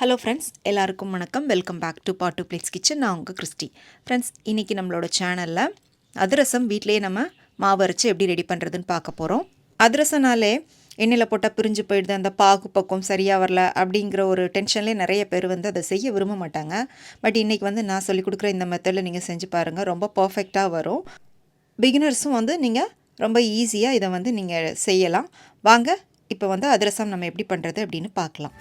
Hello friends எல்லாருக்கும் வணக்கம். Welcome back to pots plates kitchen நான் உங்கள் கிறிஸ்டி. ஃப்ரெண்ட்ஸ் இன்றைக்கி நம்மளோட சேனலில் அதிரசம் வீட்டிலேயே நம்ம மாவு அரைச்சி எப்படி ரெடி பண்ணுறதுன்னு பார்க்க போகிறோம் அதிரசனாலே எண்ணெயில் போட்டால் பிரிஞ்சு போயிடுது அந்த பாகு பக்கம் சரியாக வரல அப்படிங்கிற ஒரு டென்ஷன்லேயே நிறைய பேர் வந்து அதை செய்ய விரும்ப மாட்டாங்க. பட் இன்றைக்கி வந்து நான் சொல்லிக் கொடுக்குற இந்த மெத்தடில் நீங்கள் செஞ்சு பாருங்கள் ரொம்ப பர்ஃபெக்டாக வரும். பிகினர்ஸும் வந்து நீங்கள் ரொம்ப ஈஸியாக இதை வந்து நீங்கள் செய்யலாம். வாங்க இப்போ வந்து அதிரசம் நம்ம எப்படி பண்ணுறது அப்படின்னு பார்க்கலாம்.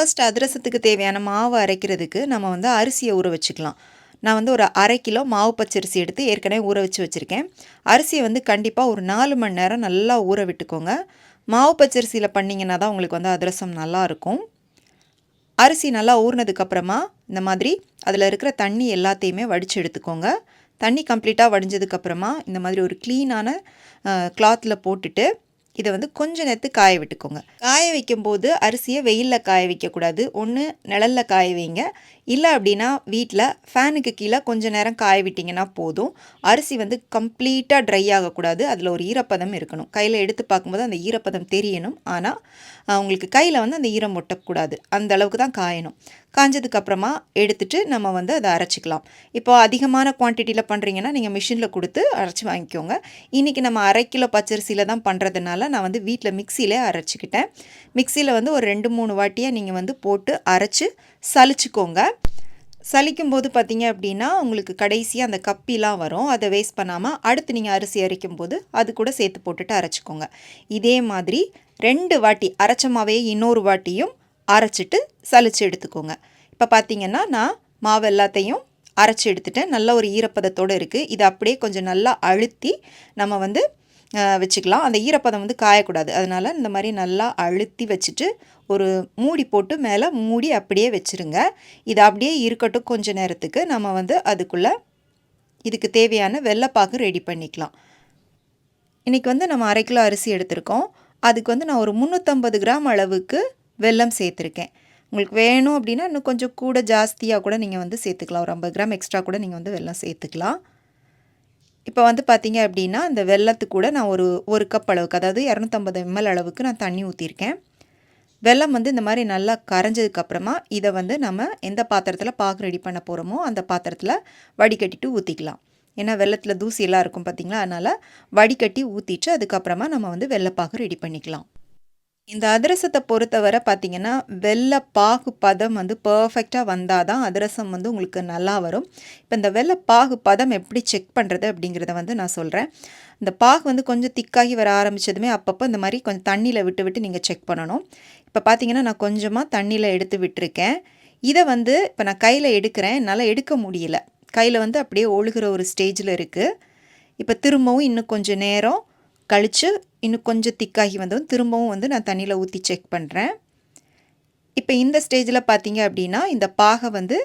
ஃபர்ஸ்ட் அதிரசத்துக்கு தேவையான மாவு அரைக்கிறதுக்கு நம்ம வந்து அரிசியை ஊற வச்சுக்கலாம். நான் வந்து ஒரு அரை கிலோ மாவு பச்சரிசி எடுத்து ஏற்கனவே ஊற வச்சு வச்சுருக்கேன். அரிசியை வந்து கண்டிப்பாக ஒரு நாலு மணி நேரம் நல்லா ஊற விட்டுக்கோங்க. மாவு பச்சரிசியில் பண்ணிங்கன்னா தான் உங்களுக்கு வந்து அதிரசம் நல்லாயிருக்கும் அரிசி நல்லா ஊறினதுக்கப்புறமா இந்த மாதிரி அதில் இருக்கிற தண்ணி எல்லாத்தையுமே வடித்து எடுத்துக்கோங்க. தண்ணி கம்ப்ளீட்டாக வடிஞ்சதுக்கப்புறமா இந்த மாதிரி ஒரு க்ளீனான கிளாத்தில் போட்டுட்டு இதை வந்து கொஞ்ச நேரத்து காய விட்டுக்கோங்க. காய வைக்கும்போது அரிசியை வெயிலில் காய வைக்கக்கூடாது. ஒன்று நிழலில் காய வைங்க. இல்லை அப்படின்னா வீட்டில் ஃபேனுக்கு கீழே கொஞ்ச நேரம் காய விட்டிங்கன்னா போதும். அரிசி வந்து கம்ப்ளீட்டாக ட்ரை ஆகக்கூடாது. அதில் ஒரு ஈரப்பதம் இருக்கணும். கையில் எடுத்து பார்க்கும்போது அந்த ஈரப்பதம் தெரியணும். ஆனால் உங்களுக்கு கையில் வந்து அந்த ஈரம் ஒட்டக்கூடாது. அந்த அளவுக்கு தான் காயணும். காஞ்சதுக்கப்புறமா எடுத்துகிட்டு நம்ம வந்து அதை அரைச்சிக்கலாம். இப்போ அதிகமான குவான்டிட்டியில் பண்ணுறீங்கன்னா நீங்கள் மிஷினில் கொடுத்து அரைச்சி வாங்கிக்கோங்க. இன்றைக்கி நம்ம அரை கிலோ பச்சரிசியில் தான் பண்ணுறதுனால நான் வந்து வீட்டில் மிக்சியிலே அரைச்சிக்கிட்டேன். மிக்சியில் வந்து ஒரு ரெண்டு மூணு வாட்டியாக நீங்கள் வந்து போட்டு அரைச்சி சலிச்சுக்கோங்க சலிக்கும் போது பார்த்தீங்க அப்படின்னா உங்களுக்கு கடைசியாக அந்த கப்பிலாம் வரும். அதை வேஸ்ட் பண்ணாமல் அடுத்து நீங்கள் அரிசி அரைக்கும் போது அது கூட சேர்த்து போட்டுட்டு அரைச்சிக்கோங்க. இதே மாதிரி ரெண்டு வாட்டி அரைச்சமாவே இன்னொரு வாட்டியும் அரைச்சிட்டு சலிச்சு எடுத்துக்கோங்க. இப்போ பார்த்தீங்கன்னா நான் மாவு எல்லாத்தையும் அரைச்சி எடுத்துட்டேன். நல்ல ஒரு ஈரப்பதத்தோடு இருக்குது இதை அப்படியே கொஞ்சம் நல்லா அழுத்தி நம்ம வந்து வச்சுக்கலாம். அந்த ஈரப்பதம் வந்து காயக்கூடாது. அதனால் இந்த மாதிரி நல்லா அழுத்தி வச்சுட்டு ஒரு மூடி போட்டு மேலே மூடி அப்படியே வச்சுருங்க. இது அப்படியே இருக்கட்டும் கொஞ்ச நேரத்துக்கு. நம்ம வந்து அதுக்குள்ளே இதுக்கு தேவையான வெள்ளைப்பாக்கு ரெடி பண்ணிக்கலாம். இன்றைக்கி வந்து நம்ம அரை கிலோ அரிசி எடுத்திருக்கோம். அதுக்கு வந்து நான் ஒரு முந்நூற்றம்பது கிராம் அளவுக்கு வெல்லம் சேர்த்துருக்கேன். உங்களுக்கு வேணும் அப்படின்னா இன்னும் கொஞ்சம் கூட ஜாஸ்தியாக கூட நீங்கள் வந்து சேர்த்துக்கலாம். ஒரு ஐம்பது கிராம் எக்ஸ்ட்ரா கூட நீங்கள் வந்து வெல்லம் சேர்த்துக்கலாம். இப்போ வந்து பார்த்தீங்க அப்படின்னா இந்த வெள்ளத்துக்கு கூட நான் ஒரு ஒரு கப் அளவுக்கு அதாவது இரநூத்தம்பது எம்எல் அளவுக்கு நான் தண்ணி ஊற்றிருக்கேன் வெள்ளம் வந்து இந்த மாதிரி நல்லா கரைஞ்சதுக்கப்புறமா இதை வந்து நம்ம எந்த பாத்திரத்தில் பாகு ரெடி பண்ண போகிறோமோ அந்த பாத்திரத்தில் வடிகட்டிட்டு ஊற்றிக்கலாம் ஏன்னா வெள்ளத்தில் தூசியெல்லாம் இருக்கும் பார்த்திங்களா? அதனால் வடிகட்டி ஊற்றிட்டு அதுக்கப்புறமா நம்ம வந்து வெள்ளைப்பாகு ரெடி பண்ணிக்கலாம். இந்த அதிரசத்தை பொறுத்தவரை பார்த்திங்கன்னா வெள்ளை பாகு பதம் வந்து பர்ஃபெக்டாக வந்தால் தான் அதிரசம் வந்து உங்களுக்கு நல்லா வரும். இப்போ இந்த வெள்ளை பாகு பதம் எப்படி செக் பண்ணுறது அப்படிங்கிறத வந்து நான் சொல்கிறேன் இந்த பாகு வந்து கொஞ்சம் திக்காகி வர ஆரம்பித்ததுமே அப்பப்போ இந்த மாதிரி கொஞ்சம் தண்ணியில் விட்டு விட்டு நீங்கள் செக் பண்ணணும். இப்போ பார்த்தீங்கன்னா நான் கொஞ்சமாக தண்ணியில் எடுத்து விட்டுருக்கேன். இதை வந்து இப்போ நான் கையில் எடுக்கிறேன். என்னால் எடுக்க முடியல. கையில் வந்து அப்படியே ஒழுகிற ஒரு ஸ்டேஜில் இருக்குது இப்போ திரும்பவும் இன்னும் கொஞ்சம் நேரம் கழித்து இன்னும் கொஞ்சம் திக்காகி வந்ததும் திரும்பவும் வந்து நான் தண்ணியில் ஊற்றி செக் பண்ணுறேன் இப்போ இந்த ஸ்டேஜில் பார்த்தீங்க அப்படின்னா இந்த பாகை வந்து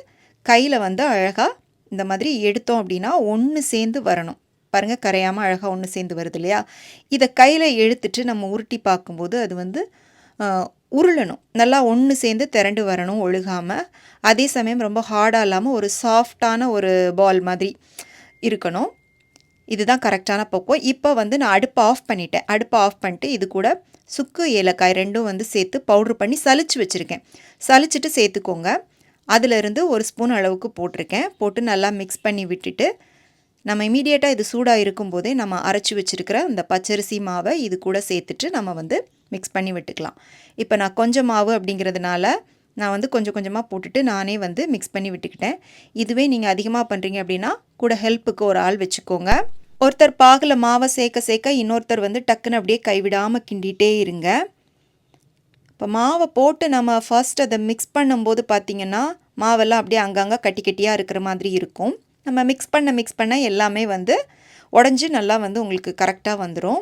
கையில் வந்து அழகாக இந்த மாதிரி எடுத்தோம் அப்படின்னா ஒன்று சேர்ந்து வரணும். பாருங்கள் கரையாமல் அழகாக ஒன்று சேர்ந்து வருது இல்லையா? இதை கையில் எடுத்துட்டு நம்ம உருட்டி பார்க்கும்போது அது வந்து உருளணும். நல்லா ஒன்று சேர்ந்து திரண்டு வரணும் ஒழுகாமல் அதே சமயம் ரொம்ப ஹார்டாக இல்லாமல் ஒரு சாஃப்டான ஒரு பால் மாதிரி இருக்கணும். இதுதான் கரெக்டான பக்குவம். இப்போ வந்து நான் அடுப்பை ஆஃப் பண்ணிட்டேன். அடுப்பை ஆஃப் பண்ணிட்டு இது கூட சுக்கு ஏலக்காய் ரெண்டும் வந்து சேர்த்து பவுட்ரு பண்ணி சளிச்சு வச்சுருக்கேன். சளிச்சிட்டு சேர்த்துக்கோங்க. அதிலிருந்து ஒரு ஸ்பூன் அளவுக்கு போட்டிருக்கேன். போட்டு நல்லா மிக்ஸ் பண்ணி விட்டுட்டு நம்ம இமீடியட்டாக இது சூடாக இருக்கும்போதே நம்ம அரைச்சி வச்சுருக்கிற இந்த பச்சரிசி மாவை இது கூட சேர்த்துட்டு நம்ம வந்து மிக்ஸ் பண்ணி விட்டுக்கலாம். இப்போ நான் கொஞ்சம் மாவு அப்படிங்கிறதுனால நான் வந்து கொஞ்சம் கொஞ்சமாக போட்டுட்டு நானே வந்து மிக்ஸ் பண்ணி விட்டுக்கிட்டேன். இதுவே நீங்கள் அதிகமாக பண்ணுறீங்க அப்படின்னா கூட ஹெல்ப்புக்கு ஒரு ஆள் வச்சுக்கோங்க. ஒருத்தர் பாகில் மாவை சேர்க்க சேர்க்க இன்னொருத்தர் வந்து டக்குன்னு அப்படியே கைவிடாமல் கிண்டிகிட்டே இருங்க. இப்போ மாவை போட்டு நம்ம ஃபர்ஸ்ட் அதை மிக்ஸ் பண்ணும்போது பார்த்திங்கன்னா மாவெல்லாம் அப்படியே அங்கங்கே கட்டி கட்டியாக இருக்கிற மாதிரி இருக்கும். நம்ம மிக்ஸ் பண்ண மிக்ஸ் பண்ண எல்லாமே வந்து உடஞ்சி நல்லா வந்து உங்களுக்கு கரெக்டாக வந்துடும்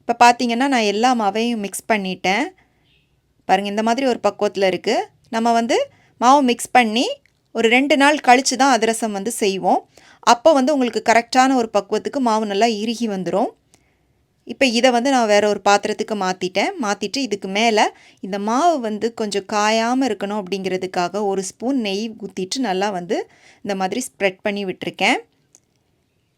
இப்போ பார்த்திங்கன்னா நான் எல்லா மாவையும் மிக்ஸ் பண்ணிட்டேன். பாருங்கள் இந்த மாதிரி ஒரு பக்குவத்தில் இருக்குது நம்ம வந்து மாவு மிக்ஸ் பண்ணி ஒரு ரெண்டு நாள் கழித்து தான் அதிரசம் வந்து செய்வோம். அப்போ வந்து உங்களுக்கு கரெக்டான ஒரு பக்குவத்துக்கு மாவு நல்லா இறுகி வந்துடும் இப்போ இதை வந்து நான் வேறு ஒரு பாத்திரத்துக்கு மாற்றிட்டேன் மாற்றிட்டு இதுக்கு மேலே இந்த மாவு வந்து கொஞ்சம் காயாமல் இருக்கணும் அப்படிங்கிறதுக்காக ஒரு ஸ்பூன் நெய் ஊற்றிட்டு நல்லா வந்து இந்த மாதிரி ஸ்ப்ரெட் பண்ணி விட்டுருக்கேன்.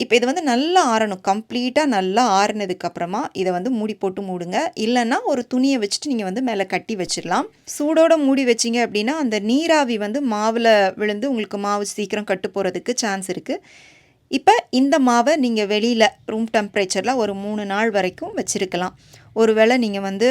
இப்போ இது வந்து நல்லா ஆறணும். கம்ப்ளீட்டாக நல்லா ஆறினதுக்கப்புறமா இதை வந்து மூடி போட்டு மூடுங்க. இல்லைன்னா ஒரு துணியை வச்சுட்டு நீங்கள் வந்து மேலே கட்டி வச்சிடலாம். சூடோட மூடி வச்சிங்க அப்படின்னா அந்த நீராவி வந்து மாவில் விழுந்து உங்களுக்கு மாவு சீக்கிரம் கட்டு போகிறதுக்கு சான்ஸ் இருக்குது இப்போ இந்த மாவை நீங்கள் வெளியில் ரூம் டெம்பரேச்சரில் ஒரு மூணு நாள் வரைக்கும் வச்சுருக்கலாம். ஒருவேளை நீங்கள் வந்து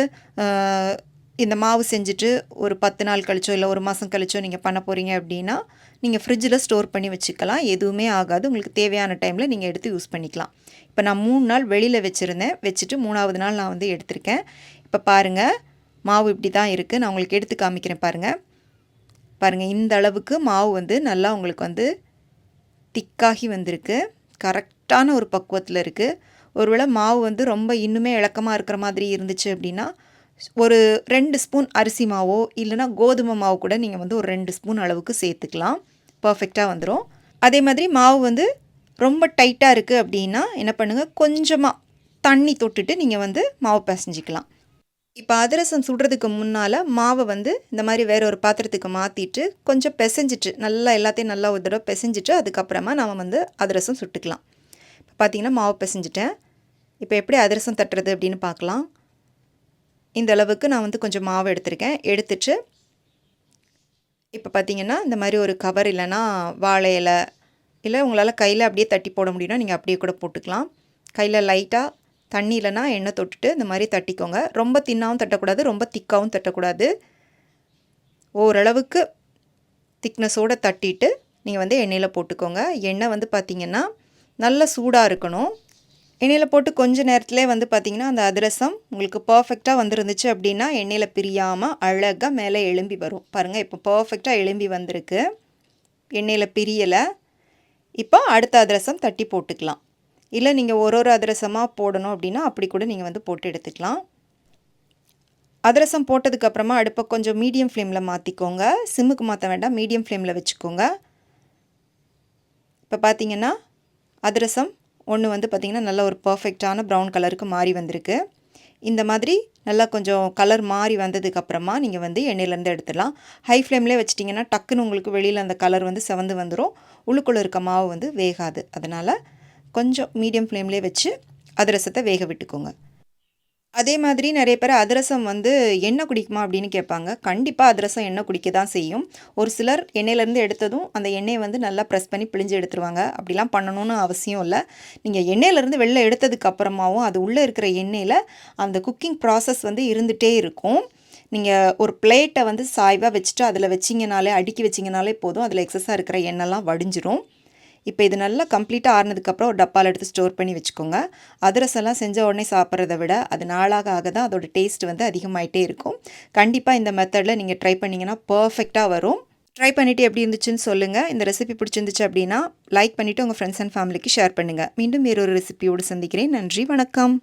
இந்த மாவு செஞ்சுட்டு ஒரு பத்து நாள் கழிச்சோ இல்லை ஒரு மாதம் கழிச்சோ நீங்கள் பண்ண போகிறீங்க அப்படின்னா நீங்கள் ஃப்ரிட்ஜில் ஸ்டோர் பண்ணி வச்சுக்கலாம். எதுவுமே ஆகாது. உங்களுக்கு தேவையான டைமில் நீங்கள் எடுத்து யூஸ் பண்ணிக்கலாம். இப்போ நான் மூணு நாள் வெளியில் வச்சுருந்தேன். வச்சுட்டு மூணாவது நாள் நான் வந்து எடுத்திருக்கேன். இப்போ பாருங்கள் மாவு இப்படி தான் இருக்குது நான் உங்களுக்கு எடுத்து காமிக்கிறேன் பாருங்கள் பாருங்கள் இந்த அளவுக்கு மாவு வந்து நல்லா உங்களுக்கு வந்து திக்காகி வந்திருக்கு. கரெக்டான ஒரு பக்குவத்தில் இருக்குது ஒருவேளை மாவு வந்து ரொம்ப இன்னுமே இழக்கமாக இருக்கிற மாதிரி இருந்துச்சு அப்படின்னா ஒரு ரெண்டு ஸ்பூன் அரிசி மாவோ இல்லைனா கோதுமை மாவு கூட நீங்கள் வந்து ஒரு ரெண்டு ஸ்பூன் அளவுக்கு சேர்த்துக்கலாம். பர்ஃபெக்டாக வந்துடும் அதே மாதிரி மாவு வந்து ரொம்ப டைட்டாக இருக்குது அப்படின்னா என்ன பண்ணுங்கள் கொஞ்சமாக தண்ணி தொட்டுட்டு நீங்கள் வந்து மாவு பிசைஞ்சிக்கலாம். இப்போ அதிரசம் சுடுறதுக்கு முன்னால் மாவை வந்து இந்த மாதிரி வேற ஒரு பாத்திரத்துக்கு மாற்றிட்டு கொஞ்சம் பிசைஞ்சிட்டு நல்லா எல்லாத்தையும் நல்லா ஒரு தடவை பிசைஞ்சிட்டு அதுக்கப்புறமா நம்ம வந்து அதிரசம் சுட்டுக்கலாம். இப்போ பார்த்தீங்கன்னா மாவு பிசைஞ்சிட்டேன். இப்போ எப்படி அதிரசம் தட்டுறது அப்படின்னு பார்க்கலாம் இந்த அளவுக்கு நான் வந்து கொஞ்சம் மாவு எடுத்திருக்கேன். எடுத்துட்டு இப்போ பார்த்தீங்கன்னா இந்த மாதிரி ஒரு கவர் இல்லைன்னா வாழை இலை இல்லை உங்களால் கையில் அப்படியே தட்டி போட முடியும்னா நீங்கள் அப்படியே கூட போட்டுக்கலாம். கையில் லைட்டாக தண்ணி இல்லைன்னா எண்ணெய் தொட்டுட்டு இந்த மாதிரி தட்டிக்கோங்க. ரொம்ப தின்னாகவும் தட்டக்கூடாது ரொம்ப திக்காகவும் தட்டக்கூடாது. ஓரளவுக்கு திக்னஸோடு தட்டிட்டு நீங்கள் வந்து எண்ணெயில் போட்டுக்கோங்க. எண்ணெய் வந்து பார்த்திங்கன்னா நல்ல சூடாக இருக்கணும். எண்ணெயில் போட்டு கொஞ்ச நேரத்துலேயே வந்து பார்த்திங்கன்னா அந்த அதிரசம் உங்களுக்கு பர்ஃபெக்டாக வந்துருந்துச்சு அப்படின்னா எண்ணெயில் பிரியாமல் அழகாக மேலே எலும்பி வரும். பாருங்கள் இப்போ பர்ஃபெக்டாக எலும்பி வந்திருக்கு. எண்ணெயில் பிரியலை. இப்போ அடுத்த அதிரசம் தட்டி போட்டுக்கலாம். இல்லை நீங்கள் ஒரு ஒரு அதிரசமாக போடணும் அப்படின்னா அப்படி கூட நீங்கள் வந்து போட்டு எடுத்துக்கலாம். அதிரசம் போட்டதுக்கப்புறமா அடுப்பை கொஞ்சம் மீடியம் ஃப்ளேமில் மாற்றிக்கோங்க சிம்முக்கு மாற்ற வேண்டாம் மீடியம் ஃப்ளேமில் வச்சுக்கோங்க. இப்போ பார்த்தீங்கன்னா அதிரசம் ஒன்று வந்து பார்த்திங்கன்னா நல்ல ஒரு பர்ஃபெக்டான ப்ரௌன் கலருக்கு மாறி வந்திருக்கு. இந்த மாதிரி நல்லா கொஞ்சம் கலர் மாறி வந்ததுக்கப்புறமா நீங்கள் வந்து எண்ணெயிலேருந்து எடுத்துடலாம். ஹை ஃப்ளேம்லேயே வச்சிட்டிங்கன்னா டக்குன்னு உங்களுக்கு வெளியில் அந்த கலர் வந்து செவந்து வந்துடும் உள்ளுக்குள்ளே இருக்க மாவு வந்து வேகாது. அதனால் கொஞ்சம் மீடியம் ஃப்ளேம்லேயே வச்சு அதிரசத்தை வேக விட்டுக்கோங்க. அதே மாதிரி நிறைய பேர் அதிரசம் வந்து எண்ணெய் குடிக்குமா அப்படின்னு கேட்பாங்க. கண்டிப்பாக அதிரசம் எண்ணெய் குடிக்க தான் செய்யும். ஒரு சிலர் எண்ணெயிலேருந்து எடுத்ததும் அந்த எண்ணெயை வந்து நல்லா ப்ரெஸ் பண்ணி பிழிஞ்சு எடுத்துருவாங்க. அப்படிலாம் பண்ணணும்னு அவசியம் இல்லை. நீங்கள் எண்ணெயிலேருந்து வெளில எடுத்ததுக்கு அப்புறமாவும் அது உள்ளே இருக்கிற எண்ணெயில் அந்த குக்கிங் ப்ராசஸ் வந்து இருந்துகிட்டே இருக்கும். நீங்கள் ஒரு பிளேட்டை வந்து சாய்வாக வச்சுட்டு அதில் வச்சிங்கனாலே அடுக்கி வச்சிங்கனாலே போதும். அதில் எக்ஸஸாக இருக்கிற எண்ணெய்லாம் வடிஞ்சிரும். இப்போ இது நல்லா கம்ப்ளீட்டாக ஆறுனதுக்கப்புறம் ஒரு டப்பாவில் எடுத்து ஸ்டோர் பண்ணி வச்சுக்கோங்க. அதிரசெல்லாம் செஞ்ச உடனே சாப்பிட்றத விட அது நாளாக ஆக தான் அதோட டேஸ்ட் வந்து அதிகமாகிட்டே இருக்கும். கண்டிப்பாக இந்த மெத்தடில் நீங்கள் ட்ரை பண்ணிங்கன்னா பர்ஃபெக்டாக வரும். ட்ரை பண்ணிவிட்டு எப்படி இருந்துச்சுன்னு சொல்லுங்கள் இந்த ரெசிபி பிடிச்சிருந்துச்சு அப்படின்னா லைக் பண்ணிவிட்டு உங்கள் ஃப்ரெண்ட்ஸ் அண்ட் ஃபேமிலிக்கு ஷேர் பண்ணுங்கள் மீண்டும் வேறொரு ரெசிபியோடு சந்திக்கிறேன். நன்றி வணக்கம்.